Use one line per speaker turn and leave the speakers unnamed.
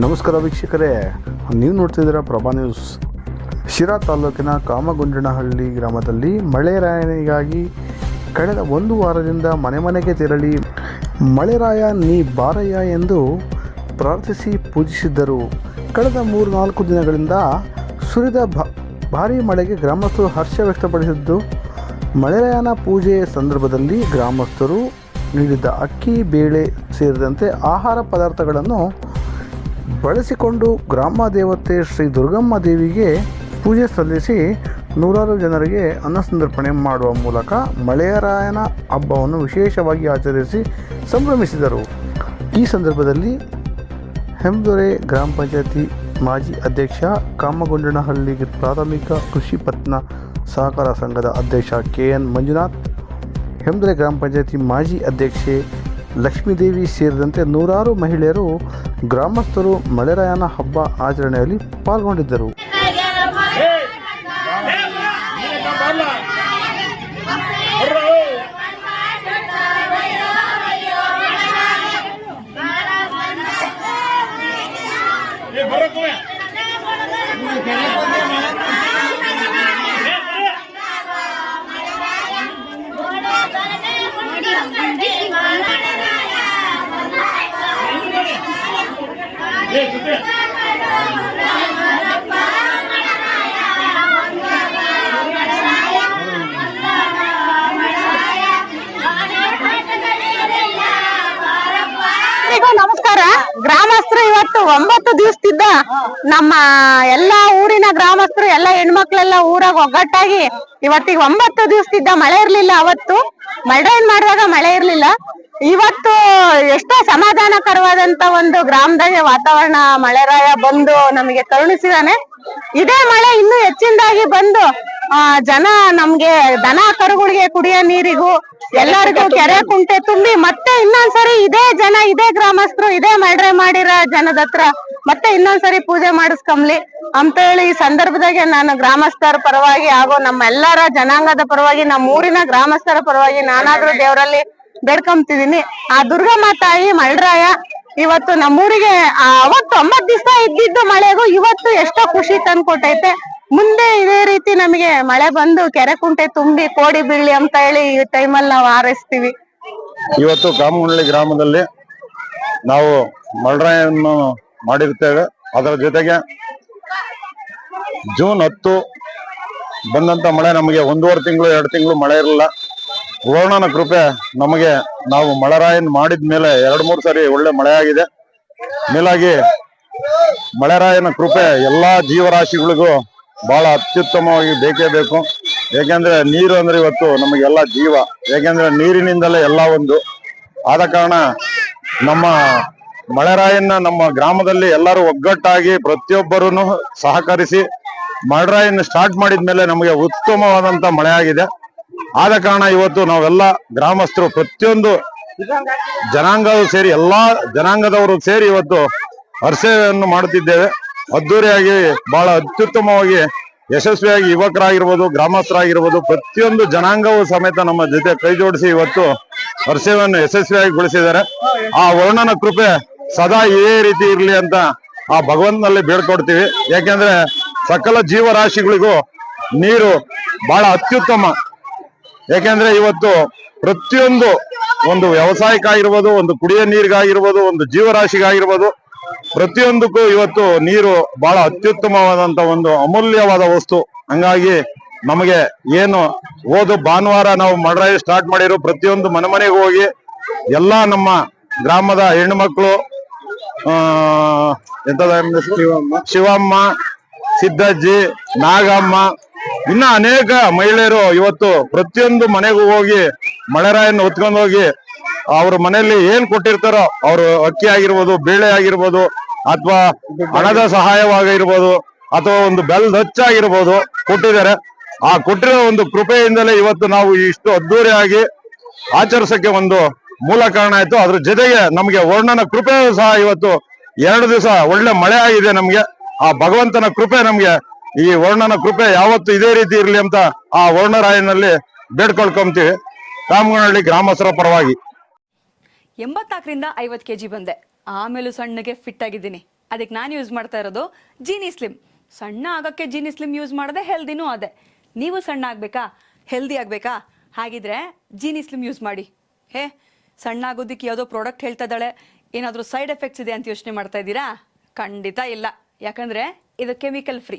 ನಮಸ್ಕಾರ ವೀಕ್ಷಕರೇ. ನೀವು ನೋಡ್ತಿದ್ದೀರಾ ಪ್ರಭಾ ನ್ಯೂಸ್. ಶಿರಾ ತಾಲೂಕಿನ ಕಾಮಗುಂಜನಹಳ್ಳಿ ಗ್ರಾಮದಲ್ಲಿ ಮಳೆರಾಯನಿಗಾಗಿ ಕಳೆದ ಒಂದು ವಾರದಿಂದ ಮನೆ ಮನೆಗೆ ತೆರಳಿ ಮಳೆರಾಯ ನೀ ಬಾರಯ್ಯ ಎಂದು ಪ್ರಾರ್ಥಿಸಿ ಪೂಜಿಸಿದ್ದರು. ಕಳೆದ ಮೂರು ನಾಲ್ಕು ದಿನಗಳಿಂದ ಸುರಿದ ಭಾರೀ ಮಳೆಗೆ ಗ್ರಾಮಸ್ಥರು ಹರ್ಷ ವ್ಯಕ್ತಪಡಿಸಿದ್ದು ಮಳೆರಾಯನ ಪೂಜೆಯ ಸಂದರ್ಭದಲ್ಲಿ ಗ್ರಾಮಸ್ಥರು ನೀಡಿದ್ದ ಅಕ್ಕಿ, ಬೇಳೆ ಸೇರಿದಂತೆ ಆಹಾರ ಪದಾರ್ಥಗಳನ್ನು ಬಳಸಿಕೊಂಡು ಗ್ರಾಮ ದೇವತೆ ಶ್ರೀ ದುರ್ಗಮ್ಮ ದೇವಿಗೆ ಪೂಜೆ ಸಲ್ಲಿಸಿ ನೂರಾರು ಜನರಿಗೆ ಅನ್ನಸಂದರ್ಪಣೆ ಮಾಡುವ ಮೂಲಕ ಮಳೆಯರಾಯನ ಹಬ್ಬವನ್ನು ವಿಶೇಷವಾಗಿ ಆಚರಿಸಿ ಸಂಭ್ರಮಿಸಿದರು. ಈ ಸಂದರ್ಭದಲ್ಲಿ ಹೆಮ್ದೊರೆ ಗ್ರಾಮ ಪಂಚಾಯತಿ ಮಾಜಿ ಅಧ್ಯಕ್ಷ ಕಾಮಗೊಂಡನಹಳ್ಳಿ ಪ್ರಾಥಮಿಕ ಕೃಷಿ ಪತ್ನ ಸಹಕಾರ ಸಂಘದ ಅಧ್ಯಕ್ಷ ಕೆ ಎನ್ ಮಂಜುನಾಥ್, ಹೆಮ್ದೊರೆ ಗ್ರಾಮ ಪಂಚಾಯತಿ ಮಾಜಿ ಅಧ್ಯಕ್ಷೆ ಲಕ್ಷ್ಮೀದೇವಿ ಸೇರಿದಂತೆ ನೂರಾರು ಮಹಿಳೆಯರು ಗ್ರಾಮಸ್ಥರು ಮಳೆರಾಯನ ಹಬ್ಬ ಆಚರಣೆಯಲ್ಲಿ ಪಾಲ್ಗೊಂಡಿದ್ದರು.
ನಮಸ್ಕಾರ. ಗ್ರಾಮಸ್ಥರು ಇವತ್ತು ಒಂಬತ್ತು ದಿವಸದಿಂದ ನಮ್ಮ ಎಲ್ಲಾ ಊರಿನ ಗ್ರಾಮಸ್ಥರು, ಎಲ್ಲಾ ಹೆಣ್ಮಕ್ಳೆಲ್ಲ ಊರಾಗ ಒಗ್ಗಟ್ಟಾಗಿ ಇವತ್ತಿಗೆ ಒಂಬತ್ತು ದಿವಸದಿಂದ ಮಳೆ ಇರ್ಲಿಲ್ಲ ಅವತ್ತು. ಮಳೆ ಮಾಡುವಾಗ ಮಳೆ ಇರ್ಲಿಲ್ಲ? ಇವತ್ತು ಎಷ್ಟೋ ಸಮಾಧಾನಕರವಾದಂತ ಒಂದು ಗ್ರಾಮದಾಗೆ ವಾತಾವರಣ ಮಳೆರಾಯ ಬಂದು ನಮಗೆ ಕರುಣಿಸಿದಾನೆ. ಇದೇ ಮಳೆ ಇನ್ನೂ ಹೆಚ್ಚಿನದಾಗಿ ಬಂದು, ಆ, ಜನ ನಮ್ಗೆ ದನ ಕರುಗಳಿಗೆ ಕುಡಿಯೋ ನೀರಿಗೂ ಎಲ್ಲರಿಗೂ ಕೆರೆ ಕುಂಟೆ ತುಂಬಿ ಮತ್ತೆ ಇನ್ನೊಂದ್ಸರಿ ಇದೇ ಜನ, ಇದೇ ಗ್ರಾಮಸ್ಥರು, ಇದೇ ಮಳ್ರೆ ಮಾಡಿರೋ ಜನದ ಮತ್ತೆ ಇನ್ನೊಂದ್ಸರಿ ಪೂಜೆ ಮಾಡಿಸ್ಕಂಬ್ಲಿ ಅಂತ ಹೇಳಿ ಈ ಸಂದರ್ಭದಾಗೆ ನಾನು ಗ್ರಾಮಸ್ಥರ ಪರವಾಗಿ ಹಾಗೂ ನಮ್ಮೆಲ್ಲರ ಜನಾಂಗದ ಪರವಾಗಿ, ನಮ್ಮ ಊರಿನ ಗ್ರಾಮಸ್ಥರ ಪರವಾಗಿ ನಾನಾದ್ರೂ ದೇವರಲ್ಲಿ ಬೇಡ್ಕೊಂತಿದೀನಿ ಆ ದುರ್ಗಮ್ಮ ತಾಯಿ ಮಳರಾಯ ಇವತ್ತು ನಮ್ಮೂರಿಗೆ ಅವತ್ತು ಒಂಬತ್ ದಿವಸ ಇದ್ದಿದ್ದು ಮಳೆಗೂ ಇವತ್ತು ಎಷ್ಟೋ ಖುಷಿ ತಂದ್ಕೊಟ್ಟೈತೆ. ಮುಂದೆ ಇದೇ ರೀತಿ ನಮಗೆ ಮಳೆ ಬಂದು ಕೆರೆ ಕುಂಟೆ ತುಂಬಿ ಕೋಡಿ ಬೀಳಿ ಅಂತ ಹೇಳಿ ಈ ಟೈಮಲ್ಲಿ ನಾವು ಹಾರೈಸ್ತೀವಿ.
ಇವತ್ತು ಕಾಮಗುಂಡಳ್ಳಿ ಗ್ರಾಮದಲ್ಲಿ ನಾವು ಮಳರಾಯನ್ನು ಮಾಡಿರ್ತೇವೆ. ಅದರ ಜೊತೆಗೆ ಜೂನ್ ಹತ್ತು ಬಂದಂತ ಮಳೆ ನಮಗೆ ಒಂದೂವರೆ ತಿಂಗಳು, ಎರಡು ತಿಂಗಳು ಮಳೆ ಇರಲಿಲ್ಲ ವರುಣನ ಕೃಪೆ ನಮಗೆ ನಾವು ಮಳೆರಾಯನ್ ಮಾಡಿದ ಮೇಲೆ ಎರಡು ಮೂರು ಸಾರಿ ಒಳ್ಳೆ ಮಳೆ ಆಗಿದೆ ಮೇಲಾಗಿ ಮಳೆರಾಯನ ಕೃಪೆ ಎಲ್ಲಾ ಜೀವರಾಶಿಗಳಿಗೂ ಬಹಳ ಅತ್ಯುತ್ತಮವಾಗಿ ಬೇಕೇ ಬೇಕು. ಏಕೆಂದ್ರೆ ನೀರು ಅಂದ್ರೆ ಇವತ್ತು ನಮಗೆಲ್ಲ ಜೀವ. ಏಕೆಂದ್ರೆ ನೀರಿನಿಂದಲೇ ಎಲ್ಲ ಒಂದು. ಆದ ಕಾರಣ ನಮ್ಮ ಮಳೆರಾಯನ್ನ ನಮ್ಮ ಗ್ರಾಮದಲ್ಲಿ ಎಲ್ಲರೂ ಒಗ್ಗಟ್ಟಾಗಿ ಪ್ರತಿಯೊಬ್ಬರೂ ಸಹಕರಿಸಿ ಮಳೆರಾಯನ್ನ ಸ್ಟಾರ್ಟ್ ಮಾಡಿದ ಮೇಲೆ ನಮಗೆ ಉತ್ತಮವಾದಂತ ಮಳೆ ಆಗಿದೆ ಆದ ಕಾರಣ ಇವತ್ತು ನಾವೆಲ್ಲ ಗ್ರಾಮಸ್ಥರು ಪ್ರತಿಯೊಂದು ಜನಾಂಗವು ಸೇರಿ, ಎಲ್ಲಾ ಜನಾಂಗದವರು ಸೇರಿ ಇವತ್ತು ಹರ್ಷೆಯನ್ನು ಮಾಡುತ್ತಿದ್ದೇವೆ. ಅದ್ದೂರಿಯಾಗಿ ಬಹಳ ಅತ್ಯುತ್ತಮವಾಗಿ, ಯಶಸ್ವಿಯಾಗಿ ಯುವಕರಾಗಿರ್ಬೋದು, ಗ್ರಾಮಸ್ಥರಾಗಿರ್ಬೋದು, ಪ್ರತಿಯೊಂದು ಜನಾಂಗವೂ ಸಮೇತ ನಮ್ಮ ಜೊತೆ ಕೈ ಜೋಡಿಸಿ ಇವತ್ತು ಹರ್ಷವನ್ನು ಯಶಸ್ವಿಯಾಗಿ ಗೊಳಿಸಿದ್ದಾರೆ ಆ ವರ್ಣನ ಕೃಪೆ ಸದಾ ಇದೇ ರೀತಿ ಇರಲಿ ಅಂತ ಆ ಭಗವಂತನಲ್ಲಿ ಬೇಡ್ಕೊಡ್ತೀವಿ. ಯಾಕೆಂದ್ರೆ ಸಕಲ ಜೀವರಾಶಿಗಳಿಗೂ ನೀರು ಬಹಳ ಅತ್ಯುತ್ತಮ. ಯಾಕೆಂದ್ರೆ ಇವತ್ತು ಪ್ರತಿಯೊಂದು ಒಂದು ವ್ಯವಸಾಯಕ್ಕಾಗಿರ್ಬೋದು ಒಂದು ಕುಡಿಯೋ ನೀರಿಗಾಗಿರ್ಬೋದು ಒಂದು ಜೀವರಾಶಿಗಾಗಿರ್ಬೋದು ಪ್ರತಿಯೊಂದಕ್ಕೂ ಇವತ್ತು ನೀರು ಬಹಳ ಅತ್ಯುತ್ತಮವಾದಂತ ಒಂದು ಅಮೂಲ್ಯವಾದ ವಸ್ತು. ಹಂಗಾಗಿ ನಮಗೆ ಏನು ಓದು ಭಾನುವಾರ ನಾವು ಮಡ್ರಾಯಿ ಸ್ಟಾರ್ಟ್ ಮಾಡಿರೋ ಪ್ರತಿಯೊಂದು ಮನೆ ಮನೆಗೆ ಹೋಗಿ ಎಲ್ಲಾ ನಮ್ಮ ಗ್ರಾಮದ ಹೆಣ್ಣು ಮಕ್ಕಳು ಆ ಎಂತದ ಶಿವಮ್ಮ ಸಿದ್ದಜ್ಜಿ ನಾಗಮ್ಮ ಇನ್ನ ಅನೇಕ ಮಹಿಳೆಯರು ಇವತ್ತು ಪ್ರತಿಯೊಂದು ಮನೆಗೂ ಹೋಗಿ ಮಳೆರಾಯನ್ನು ಹೊತ್ಕೊಂಡು ಹೋಗಿ ಅವ್ರ ಮನೆಯಲ್ಲಿ ಏನ್ ಕೊಟ್ಟಿರ್ತಾರೋ ಅವರು ಅಕ್ಕಿ ಆಗಿರ್ಬೋದು, ಬೇಳೆ ಆಗಿರ್ಬೋದು, ಅಥವಾ ಹಣದ ಸಹಾಯವಾಗಿರ್ಬೋದು, ಅಥವಾ ಒಂದು ಬೆಲ್ ಹಚ್ಚಾಗಿರ್ಬೋದು ಕೊಟ್ಟಿದ್ದಾರೆ. ಆ ಕೊಟ್ಟಿರೋ ಒಂದು ಕೃಪೆಯಿಂದಲೇ ಇವತ್ತು ನಾವು ಇಷ್ಟು ಅದ್ದೂರಿಯಾಗಿ ಆಚರಿಸಕ್ಕೆ ಒಂದು ಮೂಲ ಕಾರಣ ಆಯ್ತು. ಅದ್ರ ಜೊತೆಗೆ ನಮಗೆ ವರ್ಣನ ಕೃಪೆಯೂ ಸಹ ಇವತ್ತು ಎರಡು ದಿವಸ ಒಳ್ಳೆ ಮಳೆ ಆಗಿದೆ ನಮ್ಗೆ. ಆ ಭಗವಂತನ ಕೃಪೆ ನಮ್ಗೆ ಈ ವರ್ಣನ ಕೃಪೆ ಯಾವತ್ತು ಇದೇ ರೀತಿ ಇರ್ಲಿ ಅಂತ ಆ ವರ್ಣರಾಯನಲ್ಲಿ ಬೇಡ್ಕೊಳ್ಕೊಂತೀವಿ. ರಾಮಗನಹಳ್ಳಿ ಗ್ರಾಮಸ್ಥರ ಪರವಾಗಿ.
ಎಂಬತ್ನಾಲ್ಕರಿಂದ ಐವತ್ ಕೆಜಿ ಬಂದೆ. ಆಮೇಲೂ ಸಣ್ಣಗೆ ಫಿಟ್ ಆಗಿದ್ದೀನಿ. ಅದಕ್ಕೆ ನಾನು ಯೂಸ್ ಮಾಡ್ತಾ ಇರೋದು ಜೀನಿ ಸ್ಲಿಮ್ ಸಣ್ಣ ಆಗಕ್ಕೆ ಜೀನಿ ಸ್ಲಿಮ್ ಯೂಸ್ ಮಾಡದೆ ಹೆಲ್ದಿನೂ ಅದೇ. ನೀವು ಸಣ್ಣ ಆಗಬೇಕಾ? ಹೆಲ್ದಿ ಆಗಬೇಕಾ? ಹಾಗಿದ್ರೆ ಜೀನಿ ಸ್ಲಿಮ್ ಯೂಸ್ ಮಾಡಿ. ಹೇ, ಸಣ್ಣ ಆಗೋದಿಕ್ಕೆ ಯಾವುದೋ ಪ್ರಾಡಕ್ಟ್ ಹೇಳ್ತಾ ಇದ್ದಾಳೆ. ಏನಾದರೂ ಸೈಡ್ ಎಫೆಕ್ಟ್ಸ್ ಇದೆ ಅಂತ ಯೋಚನೆ ಮಾಡ್ತಾ ಇದ್ದೀರಾ? ಖಂಡಿತ ಇಲ್ಲ. ಯಾಕಂದರೆ ಇದು ಕೆಮಿಕಲ್ ಫ್ರೀ